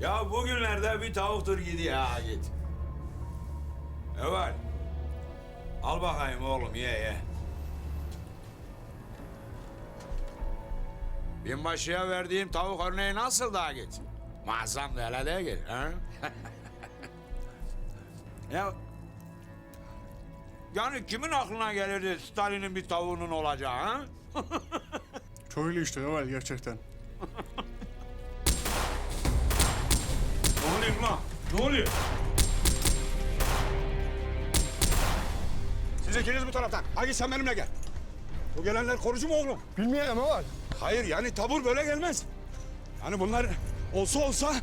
ya bugünlerde bir tavuktur gidiyor ha git. Evet. Al bakayım oğlum ye ye. Binbaşıya verdiğim tavuk örneği nasıl daha git? Muazzam da hele değil. Ha? ya yani kimin aklına gelirdi Stalin'in bir tavuğunun olacağı ha? Öyle işte Ömer gerçekten. Ne oluyor lan? Ne oluyor? Siz ikiniz bu taraftan. Hadi sen benimle gel. Bu gelenler korucu mu oğlum? Bilmiyorum Ömer. Hayır yani tabur böyle gelmez. Yani bunlar olsa olsa...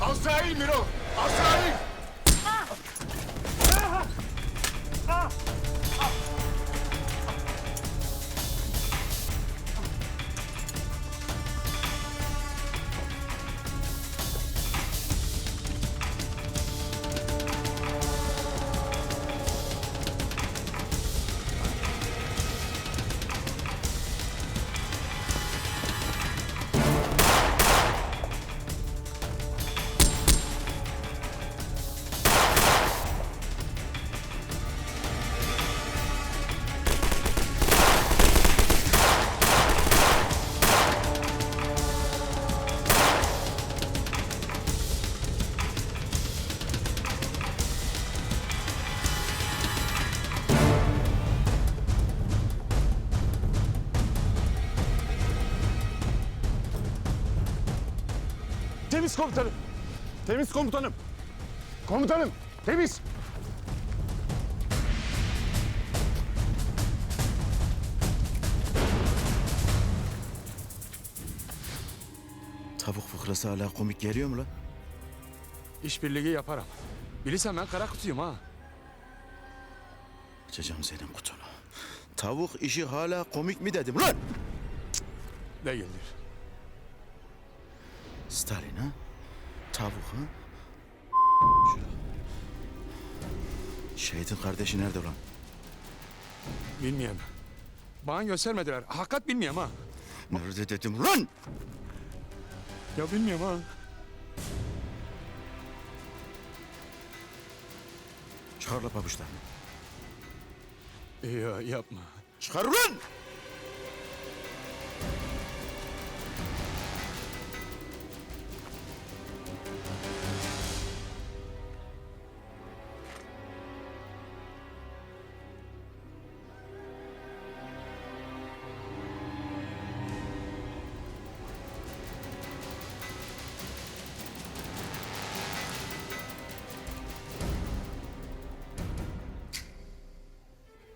Azrail Miro! Azrail! Temiz komutanım. Temiz komutanım. Komutanım temiz. Tavuk fıkrası hala komik geliyor mu lan? İşbirliği yaparım. Bilirsen ben kara kutuyum ha. Açacağım senin kutunu. Tavuk işi hala komik mi dedim lan? Değildir. Stalin ha? Tavuk ha? Şurada. Şehidin kardeşi nerede lan? Bilmiyorum. Bana göstermediler. Hakikat bilmiyorum ha. Nerede dedim lan? Ya bilmiyorum ha. Çıkar la pabuçlarını. Ya yapma. Çıkar ulan!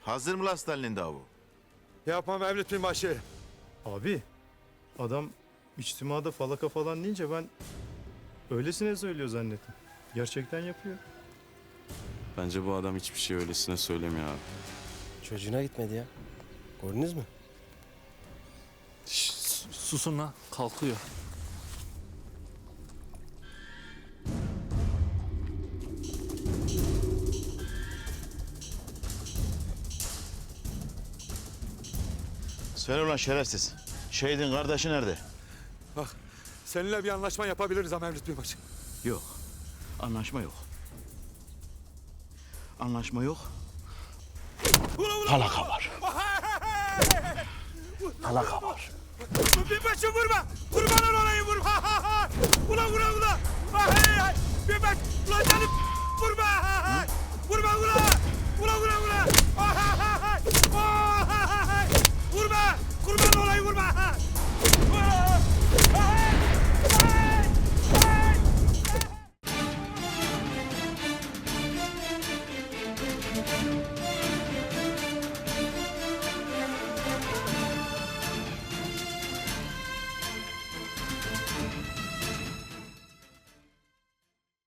Hazır mı lan Stalin'in davu? Yapma Mevlüt Binbaşı. Abi adam içtimada falaka falan deyince ben öylesine söylüyor zannettim. Gerçekten yapıyor. Bence bu adam hiçbir şey öylesine söylemiyor abi. Çocuğuna gitmedi ya. Gördünüz mü? Susun lan kalkıyor. Söyle ulan şerefsiz. Şehidin kardeşi nerede? Bak seninle bir anlaşma yapabiliriz ha Mevlüt Binbaşı. Yok. Anlaşma yok. Anlaşma yok. Falaka var. Falaka var. Binbaşı vurma! Kurbanın olayım vurma! Ula ula ula! Hey, hey! Binbaşı! Ulan